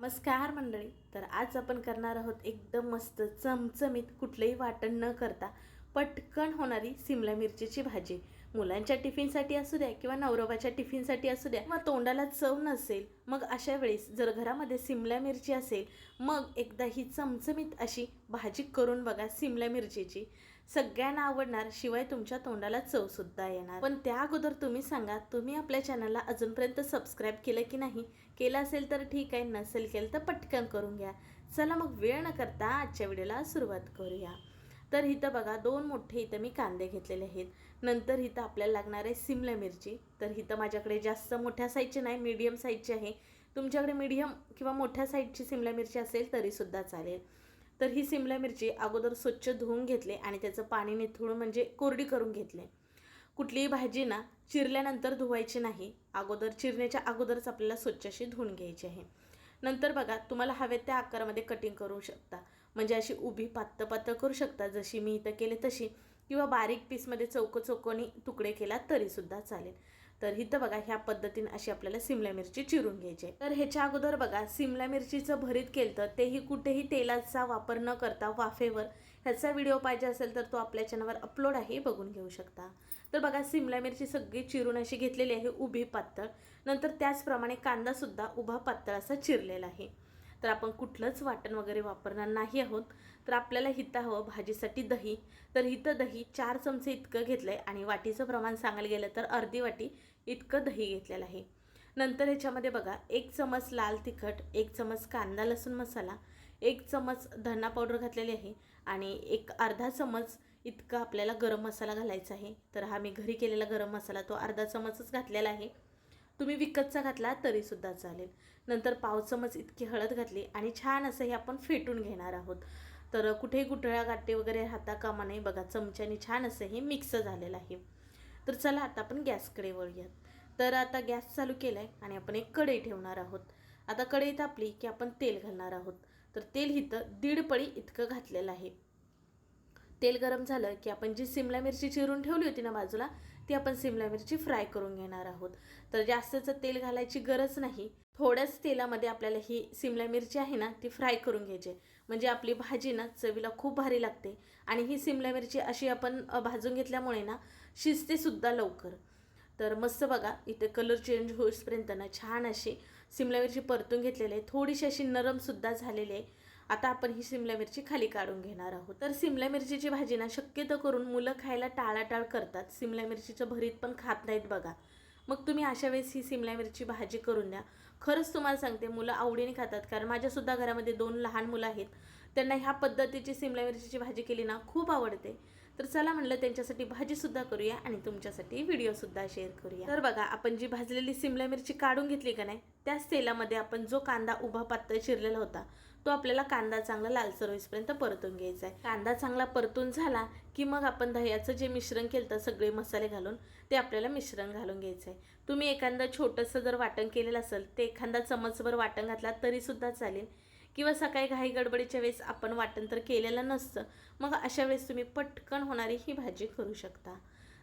नमस्कार मंडळी. तर आज आपण करणार आहोत एकदम मस्त चमचमीत कुठलंही वाटण न करता पटकन होणारी सिमला मिरचीची भाजी. मुलांच्या टिफिनसाठी असू द्या किंवा नवरोबाच्या टिफिनसाठी असू द्या किंवा तोंडाला चव नसेल मग अशा वेळेस जर घरामध्ये सिमला मिरची असेल मग एकदा ही चमचमीत अशी भाजी करून बघा सिमला मिरचीची. सगळ्यांना आवडणार शिवाय तुमच्या तोंडाला चवसुद्धा येणार. पण त्या अगोदर तुम्ही सांगा तुम्ही आपल्या चॅनलला अजूनपर्यंत सबस्क्राईब केलं की नाही? केलं असेल तर ठीक आहे नसेल केलं तर पटकन करून घ्या. चला मग वेळ न करता आजच्या व्हिडिओला सुरुवात करूया. तर इथं बघा दोन मोठे इथं मी कांदे घेतलेले आहेत. नंतर इथं आपल्याला लागणार आहे सिमला मिरची. तर इथं माझ्याकडे जास्त मोठ्या साईजची नाही मीडियम साईजची आहे. तुमच्याकडे मीडियम किंवा मोठ्या साईजची सिमला मिरची असेल तरीसुद्धा चालेल. तर ही सिमला मिरची अगोदर स्वच्छ धुवून घेतले आणि त्याचं पाणी निथळून म्हणजे कोरडी करून घेतले. कुठलीही भाजी ना चिरल्यानंतर धुवायची नाही. अगोदर चिरण्याच्या अगोदरच आपल्याला स्वच्छ अशी धुवून घ्यायची आहे. नंतर बघा तुम्हाला हवे त्या आकारामध्ये कटिंग करू शकता. म्हणजे अशी उभी पातळ पातळ करू शकता. जशी मी इथं केले तशी. किंवा बारीक पीसमध्ये चौक चौकोनी तुकडे केला तरीसुद्धा चालेल. तर इथं बघा ह्या पद्धतीने अशी आपल्याला सिमला मिरची चिरून घ्यायची आहे. तर ह्याच्या अगोदर बघा सिमला मिरचीचं भरीत केलं तर तेही कुठेही तेलाचा वापर न करता वाफेवर ह्याचा व्हिडिओ पाहिजे असेल तर तो आपल्या चॅनलवर अपलोड आहे बघून घेऊ शकता. तर बघा सिमला मिरची सगळी चिरून अशी घेतलेली आहे उभी पातळ. नंतर त्याचप्रमाणे कांदासुद्धा उभा पातळ असा चिरलेला आहे. तर आपण कुठलंच वाटण वगैरे वापरणार नाही आहोत. तर आपल्याला हिथं हवं भाजीसाठी दही. तर हिथं दही चार चमचे इतकं घेतलं आहे आणि वाटीचं प्रमाण सांगायला गेलं तर अर्धी वाटी इतकं दही घेतलेलं आहे. नंतर ह्याच्यामध्ये बघा एक चमच लाल तिखट एक चमच कांदा लसूण मसाला एक चमच धना पावडर घातलेली आहे आणि एक अर्धा चमच इतका आपल्याला गरम मसाला घालायचा आहे. तर हा मी घरी केलेला गरम मसाला तो अर्धा चमचच घातलेला आहे. तुम्ही विकतचा घातला तरीसुद्धा चालेल. नंतर पाव चमच इतकी हळद घातली आणि छान असं हे आपण फेटून घेणार आहोत. तर कुठेही गुठळ्या गाठी वगैरे राहता कामा नाही बघा चमच्याने छान असं हे मिक्स झालेलं आहे. तर चला आता आपण गॅसकडे वळूयात. तर आता गॅस चालू केला आहे आणि आपण एक कढई ठेवणार आहोत. आता कढई तापली की आपण तेल घालणार आहोत. तर तेल इथं दीड पळी इतकं घातलेलं आहे. तेल गरम झालं की आपण जी सिमला मिरची चिरून ठेवली होती ना बाजूला ती आपण सिमला मिरची फ्राय करून घेणार आहोत. तर जास्तचं तेल घालायची गरज नाही. थोड्याच तेलामध्ये आपल्याला ही सिमला मिरची आहे ना ती फ्राय करून घ्यायची. म्हणजे आपली भाजी ना चवीला खूप भारी लागते. आणि ही सिमला मिरची अशी आपण भाजून घेतल्यामुळे ना शिजते सुद्धा लवकर. तर मस्त बघा इथे कलर चेंज होईपर्यंत ना छान अशी सिमला मिरची परतून घेतलेली आहे. थोडीशी अशी नरमसुद्धा झालेली आहे. आता आपण ही सिमला मिरची खाली काढून घेणार आहोत. तर सिमला मिरचीची भाजी ना शक्यतो करून मुलं खायला टाळाटाळ करतात. सिमला मिरचीचं भरीत पण खात नाहीत बघा. मग तुम्ही अशा वेळेस ही सिमला मिरची भाजी करून द्या. खरंच तुम्हाला सांगते मुलं आवडीने खातात. कारण माझ्यासुद्धा घरामध्ये दोन लहान मुलं आहेत. त्यांना ह्या पद्धतीची सिमला मिरचीची भाजी केली ना खूप आवडते. तर चला म्हणलं त्यांच्यासाठी भाजीसुद्धा करूया आणि तुमच्यासाठी व्हिडिओसुद्धा शेअर करूया. तर बघा आपण जी भाजलेली सिमला मिरची काढून घेतली का नाही त्याच तेलामध्ये आपण जो कांदा उभा पातळ चिरलेला होता तो आपल्याला कांदा चांगला लालसर होईपर्यंत परतून घ्यायचा आहे. कांदा चांगला परतून झाला की मग आपण दह्याचं जे मिश्रण केलं तर सगळे मसाले घालून ते आपल्याला मिश्रण घालून घ्यायचं आहे. तुम्ही एखादं छोटंसं जर वाटण केलेलं असेल ते एखादा चमचभर वाटण घातला तरीसुद्धा चालेल. किंवा सकाळी घाई गडबडीच्या वेळेस आपण वाटण तर केलेलं नसतं मग अशा वेळेस तुम्ही पटकन होणारी ही भाजी करू शकता.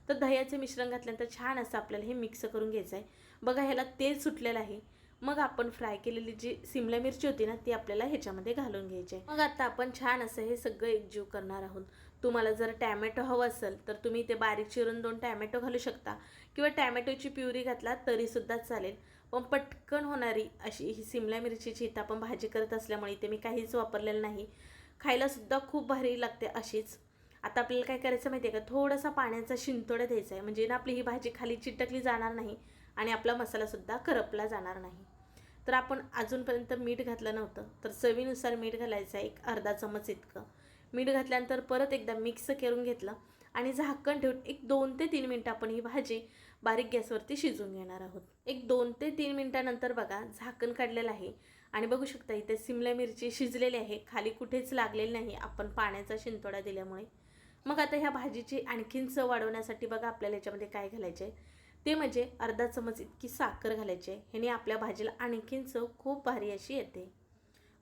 तर दह्याचे मिश्रण घातल्यानंतर छान असं आपल्याला हे मिक्स करून घ्यायचं आहे बघा ह्याला तेल सुटलेलं आहे. मग आपण फ्राय केलेली जी सिमला मिरची होती ना ती आपल्याला ह्याच्यामध्ये घालून घ्यायची आहे मग आता आपण छान असं हे सगळं एकजीव करणार आहोत. तुम्हाला जर टॅमॅटो हवं असेल तर तुम्ही ते बारीक चिरून दोन टॅमॅटो घालू शकता. किंवा टॅमॅटोची प्युरी घातला तरीसुद्धा चालेल. पण पटकन होणारी अशी ही सिमला मिरचीची इथं आपण भाजी करत असल्यामुळे इथे मी काहीच वापरलेलं नाही. खायलासुद्धा खूप भारी लागते अशीच. आता आपल्याला काय करायचं माहिती आहे का? थोडासा पाण्याचा शिंतोडा द्यायचा आहे म्हणजे ना आपली ही भाजी खाली चिटकली जाणार नाही आणि आपला मसालासुद्धा करपला जाणार नाही. तर आपण अजूनपर्यंत मीठ घातलं नव्हतं. तर चवीनुसार मीठ घालायचं आहे एक अर्धा चमच इतकं. मीठ घातल्यानंतर परत एकदा मिक्स करून घेतलं. आणि झाकण ठेवून एक दोन ते तीन मिनटं आपण ही भाजी बारीक गॅसवरती शिजून घेणार आहोत. एक दोन ते तीन मिनटानंतर बघा झाकण काढलेलं आहे. आणि बघू शकता इथे सिमला मिरची शिजलेली आहे. खाली कुठेच लागलेली नाही. आपण पाण्याचा शिंतोडा दिल्यामुळे. मग आता ह्या भाजीची आणखीन चव वाढवण्यासाठी बघा आपल्याला याच्यामध्ये काय घालायचे आहे. ते म्हणजे अर्धा चमच इतकी साखर घालायची आहे. ह्याने आपल्या भाजीला आणखीन चव खूप भारी अशी येते.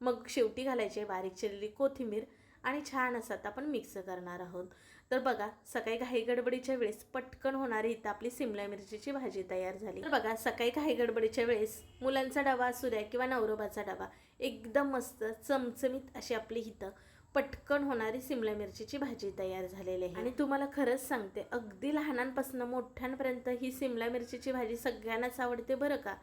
मग शेवटी घालायची आहे बारीक चिरलेली कोथिंबीर आणि छान असं आता आपण मिक्स करणार आहोत. तर बघा सकाळी घाई गडबडीच्या वेळेस पटकन होणारी इथं आपली सिमला मिरचीची भाजी तयार झाली. तर बघा सकाळी घाई गडबडीच्या वेळेस मुलांचा डबा असू द्या किंवा नवरोबाचा डबा एकदम मस्त चमचमीत अशी आपली हिथं पटकन होणारी सिमला मिरचीची भाजी तयार झालेली आहे. आणि तुम्हाला खरंच सांगते अगदी लहानांपासून मोठ्यांपर्यंत ही सिमला मिरचीची भाजी सगळ्यांनाच आवडते बरं का?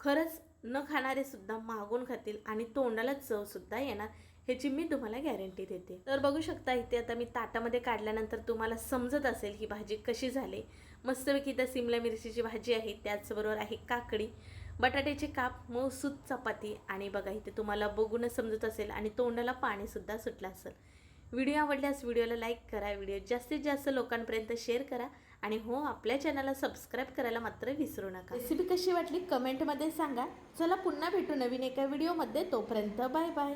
खरंच न खाणारे सुद्धा मागून खातील आणि तोंडाला चव सुद्धा येणार ह्याची मी तुम्हाला गॅरंटी देते. तर बघू शकता इथे आता मी ताटामध्ये काढल्यानंतर तुम्हाला समजत असेल ही भाजी कशी झाली. मस्तपैकी इथं सिमला मिरचीची भाजी आहे त्याचबरोबर आहे काकडी बटाट्याचे काप मऊसूत चपाती आणि बघा इथे तुम्हाला बघूनच समजत असेल आणि तोंडाला पाणीसुद्धा सुटलं असेल. व्हिडिओ आवडल्यास व्हिडिओला लाईक करा व्हिडिओ जास्तीत जास्त लोकांपर्यंत शेअर करा आणि हो आपल्या चॅनलला सबस्क्राईब करायला मात्र विसरू नका. रेसिपी कशी वाटली कमेंटमध्ये सांगा. चला पुन्हा भेटू नवीन एका व्हिडिओमध्ये. तोपर्यंत बाय बाय.